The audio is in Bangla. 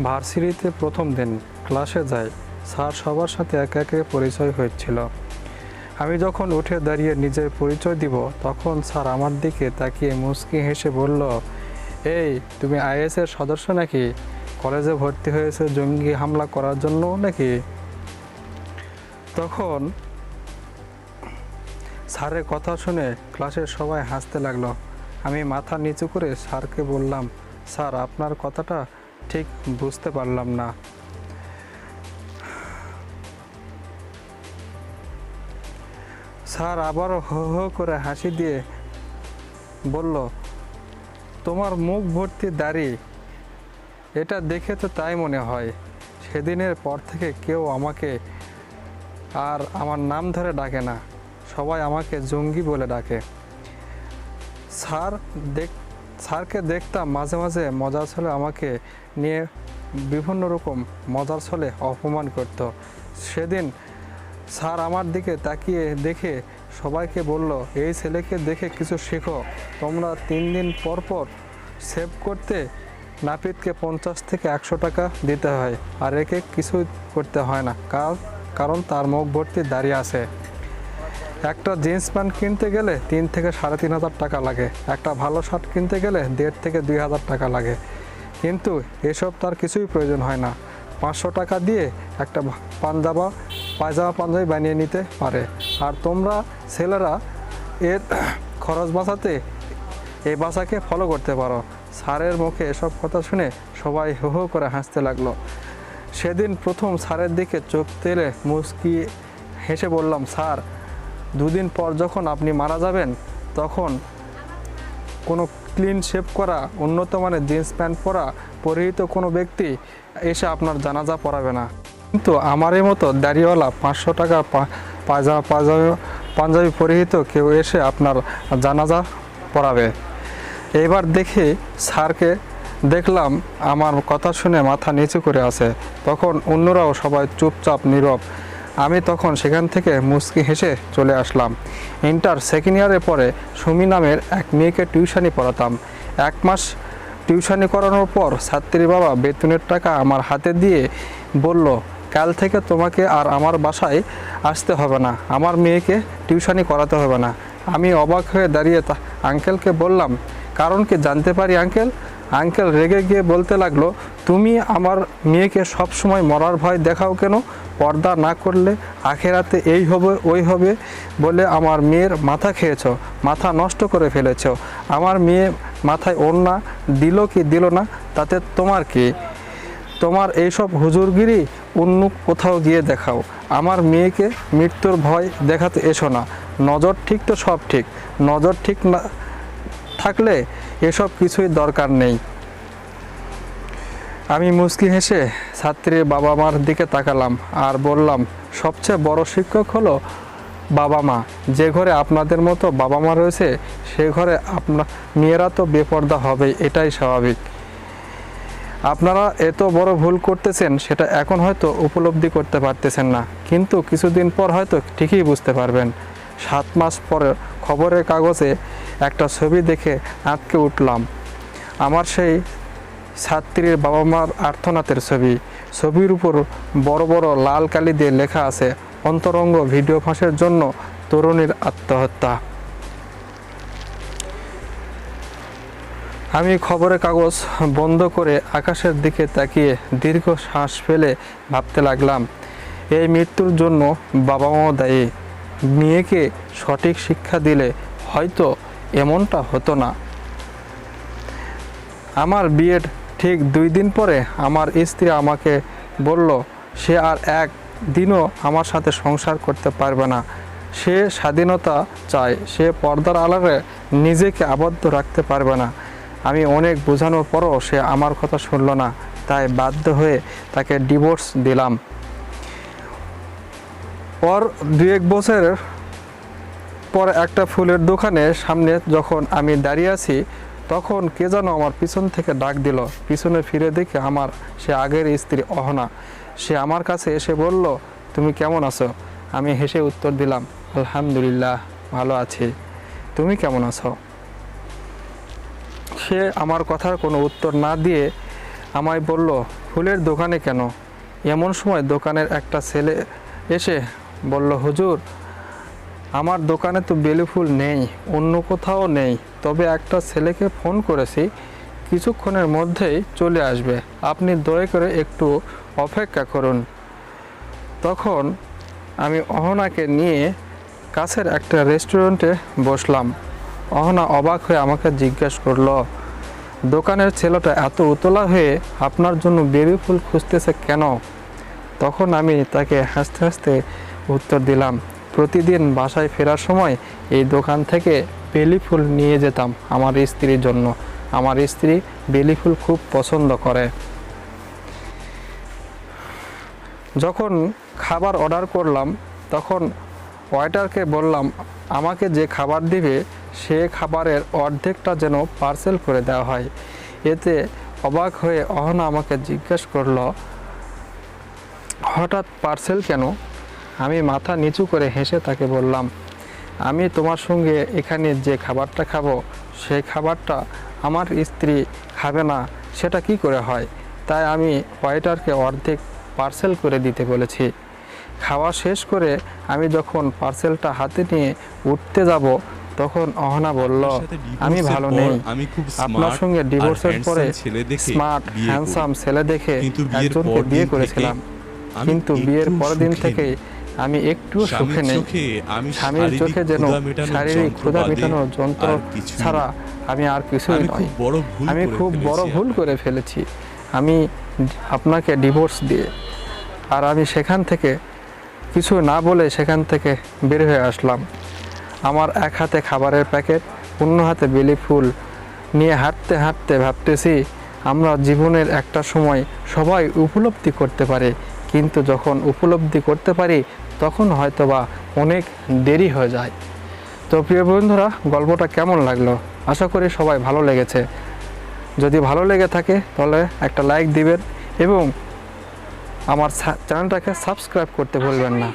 ভার্সিটিতে প্রথম দিন ক্লাসে যাই স্যার সবার সাথে একে একে পরিচয় হয়েছিল। আমি যখন উঠে দাঁড়িয়ে নিজের পরিচয় দিব, তখন স্যার আমার দিকে তাকিয়ে মুচকি হেসে বলল, এই, তুমি আইএসের সদস্য নাকি? কলেজে ভর্তি হয়েছে, জঙ্গি হামলা করার জন্য নাকি? তখন স্যারের কথা শুনে ক্লাসের সবাই হাসতে লাগল। আমি মাথা নিচু করে স্যারকে বললাম, স্যার, আপনার কথাটা ঠিক বুঝতে পারলাম না। স্যার আবারও হো হো করে হাসি দিয়ে বলল, তোমার মুখ ভর্তি দাড়ি, এটা দেখে তো তাই মনে হয়। সেদিনের পর থেকে কেউ আমাকে আর আমার নাম ধরে ডাকে না, সবাই আমাকে জঙ্গি বলে ডাকে। স্যার, দেখ স্যারকে দেখতাম মাঝে মাঝে মজার ছলে আমাকে নিয়ে বিভিন্ন রকম মজার ছলে অপমান করত। সেদিন স্যার আমার দিকে তাকিয়ে দেখে সবাইকে বলল, এই ছেলেকে দেখে কিছু শেখো। তোমরা তিন দিন পর পর সেভ করতে নাপিতকে পঞ্চাশ থেকে একশো টাকা দিতে হয়, আর একে কিছুই করতে হয় না। কার, কারণ তার মুখ ভর্তি দাঁড়িয়ে আছে। একটা জিন্স প্যান্ট কিনতে গেলে তিন থেকে সাড়ে তিন হাজার টাকা লাগে। একটা ভালো শার্ট কিনতে গেলে দেড় থেকে দুই হাজার টাকা লাগে। কিন্তু এসব তার কিছুই প্রয়োজন হয় না। পাঁচশো টাকা দিয়ে একটা পাঞ্জাবা, পায়জামা পাঞ্জাবি বানিয়ে নিতে পারে। আর তোমরা ছেলেরা এর খরচ বাঁচাতে এই বাসাকে ফলো করতে পারো। স্যারের মুখে এসব কথা শুনে সবাই হো হো করে হাসতে লাগল। সেদিন প্রথম স্যারের দিকে চোখ তেলে মুচকি হেসে বললাম, স্যার দুদিন পর যখন আপনি মারা যাবেন, তখন কোনো ক্লিন শেপ করা, উন্নত মানের জিন্স প্যান্ট পরা, পরিহিত কোনো ব্যক্তি এসে আপনার জানাজা পড়াবে না। কিন্তু আমার এই মতো দাড়িওয়ালা পাঁচশো টাকা পা- পায়জামা পায়জামা পাঞ্জাবি পরিহিত কেউ এসে আপনার জানাজা পড়াবে। এবার দেখে স্যারকে দেখলাম আমার কথা শুনে মাথা নিচু করে আছে। তখন অন্যরাও সবাই চুপচাপ, নীরব আমি তখন সেখান থেকে মুচকি হেসে চলে আসলাম। ইন্টার সেকেন্ড ইয়ারে পরে সুমি নামের এক মেয়েকে টিউশনি পড়াতাম। এক মাস টিউশনি করানোর পর ছাত্রীর বাবা বেতনের টাকা আমার হাতে দিয়ে বলল, কাল থেকে তোমাকে আর আমার বাসায় আসতে হবে না। আমার মেয়েকে টিউশনি করাতে হবে না। আমি অবাক হয়ে দাঁড়িয়ে আঙ্কেলকে বললাম, কারণ কি জানতে পারি আঙ্কেল? আঙ্কেল রেগে গিয়ে বলতে লাগল, তুমি আমার মেয়েকে সব সময় মরার ভয় দেখাও কেন? পর্দা না করলে আখেরাতে এই হবে, ওই হবে বলে আমার মেয়ের মাথা খেয়েছ, মাথা নষ্ট করে ফেলেছ। আমার মেয়ে মাথায় ওড়না দিল কি দিল না, তাতে তোমার কি? তোমার এইসব হুজুরগিরি অন্য কোথাও গিয়ে দেখাও। আমার মেয়েকে মৃত্যুর ভয় দেখাতে এসো না। নজর ঠিক তো সব ঠিক। নজর ঠিক না থাকলে এসব কিছুই দরকার নেই। আমি মুচকি হেসে ছাত্রীর বাবা মার দিকে তাকালাম আর বললাম, সবচেয়ে বড় শিক্ষক হলো বাবা মা যে ঘরে আপনাদের মতো বাবা মা রয়েছে, সে ঘরে আপনার মেয়েরা তো বেপর্দা হবে, এটাই স্বাভাবিক। আপনারা এত বড় ভুল করতেছেন, সেটা এখন হয়তো উপলব্ধি করতে পারতেছেন না। কিন্তু কিছুদিন পর হয়তো ঠিকই বুঝতে পারবেন। সাত মাস পরে খবরের কাগজে একটা ছবি দেখে আটকে উঠলাম। আমার সেই ছাত্রীর বাবা মার আর্থনাথের ছবি। ছবির উপর বড় বড় লাল কালি দিয়ে লেখা আছে, অন্তরঙ্গ ভিডিও ফাঁসের জন্য তরুণীর আত্মহত্যা। আমি খবরের কাগজ বন্ধ করে আকাশের দিকে তাকিয়ে দীর্ঘ শ্বাস ফেলে ভাবতে লাগলাম, এই মৃত্যুর জন্য বাবা মাও দায়ী। মেয়েকে সঠিক শিক্ষা দিলে হয়তো এমনটা হতো না। আমার বিয়ের ঠিক দুই দিন পরে আমার স্ত্রী আমাকে বলল, সে আর এক দিনও আমার সাথে সংসার করতে পারবে না। সে স্বাধীনতা চায়, সে পর্দার আড়ালে নিজেকে আবদ্ধ রাখতে পারবে না। আমি অনেক বোঝানোর পরও সে আমার কথা শুনল না, তাই বাধ্য হয়ে তাকে ডিভোর্স দিলাম। পর দু এক বছরের পর একটা ফুলের দোকানে সামনে যখন আমি দাঁড়িয়ে আছি, তখন কে যেন আমার পিছন থেকে ডাক দিল। পিছনে ফিরে দেখে আমার সে আগের স্ত্রী অহনা। সে আমার কাছে এসে বলল, তুমি কেমন আছো? আমি হেসে উত্তর দিলাম, আলহামদুলিল্লাহ, ভালো আছি। তুমি কেমন আছো? সে আমার কথার কোনো উত্তর না দিয়ে আমায় বলল, ফুলের দোকানে কেন? এমন সময় দোকানের একটা ছেলে এসে বলল, হুজুর, আমার দোকানে তো বেলি ফুল নেই, অন্য কোথাও নেই। তবে একটা ছেলেকে ফোন করেছি, কিছুক্ষণের মধ্যেই চলে আসবে। আপনি দয়া করে একটু অপেক্ষা করুন। তখন আমি অহনাকে নিয়ে কাছের একটা রেস্টুরেন্টে বসলাম। অহনা অবাক হয়ে আমাকে জিজ্ঞেস করল, দোকানের ছেলেটা এত উতলা হয়ে আপনার জন্য বেবি ফুল খুঁজতেছে কেন? তখন আমি তাকে হাসতে হাসতে উত্তর দিলাম। প্রতিদিন বাসায় ফেরার সময় এই দোকান থেকে বেলি ফুল নিয়ে যেতাম আমার স্ত্রীর জন্য। আমার স্ত্রী বেলি ফুল খুব পছন্দ করে। যখন খাবার অর্ডার করলাম, তখন ওয়েটারকে বললাম, আমাকে যে খাবার দিবে, সে খাবারের অর্ধেকটা যেন পার্সেল করে দেওয়া হয়। এতে অবাক হয়ে অহনা আমাকে জিজ্ঞেস করল, হঠাৎ পার্সেল কেন? আমি মাথা নিচু করে হেসে তাকে বললাম আমি তোমার সঙ্গে এখানে যে খাবারটা খাব সেই খাবারটা আমার স্ত্রী খাবে না সেটা কি করে হয়? তাই আমি ওয়েটারকে অর্ধেক পার্সেল করে দিতে বলেছি। খাওয়া শেষ করে আমি যখন পার্সেলটা হাতে নিয়ে উঠতে যাব তখন অহনা বলল আমি ভালো নেই। আপনার সঙ্গে ডিভোর্সের পরে স্মার্ট হ্যান্ডসাম ছেলে দেখে কিন্তু বিয়ের একজনকে পর বিয়ে করেছিলাম। কিন্তু বিয়ের পরের দিন সুখে। থেকে নেই। আমি একটুও সুখে নেই। আমি স্বামীর চোখে যেন শারীরিক ক্ষুধা বাদে মেটানোর যন্ত্র ছাড়া আমি আর কিছুই বড় ভুল আমি খুব বড় ভুল করে ফেলেছি। আমি আপনাকে ডিভোর্স দিয়ে আর আমি সেখান থেকে কিছু না বলে সেখান থেকে বের হয়ে আসলাম। আমার এক হাতে খাবারের প্যাকেট অন্য হাতে বেলি ফুল নিয়ে হাঁটতে হাঁটতে ভাবতেছি আমরা জীবনের একটা সময় সবাই উপলব্ধি করতে পারে। কিন্তু যখন উপলব্ধি করতে পারি তখন হয়তো বা অনেক দেরি হয়ে যায়। তো প্রিয় বন্ধুরা, গল্পটা কেমন লাগল? আশা করি সবাই ভালো লেগেছে। যদি ভালো লেগে থাকে, তাহলে একটা লাইক দিবেন এবং আমার চ্যানেলটাকে সাবস্ক্রাইব করতে ভুলবেন না।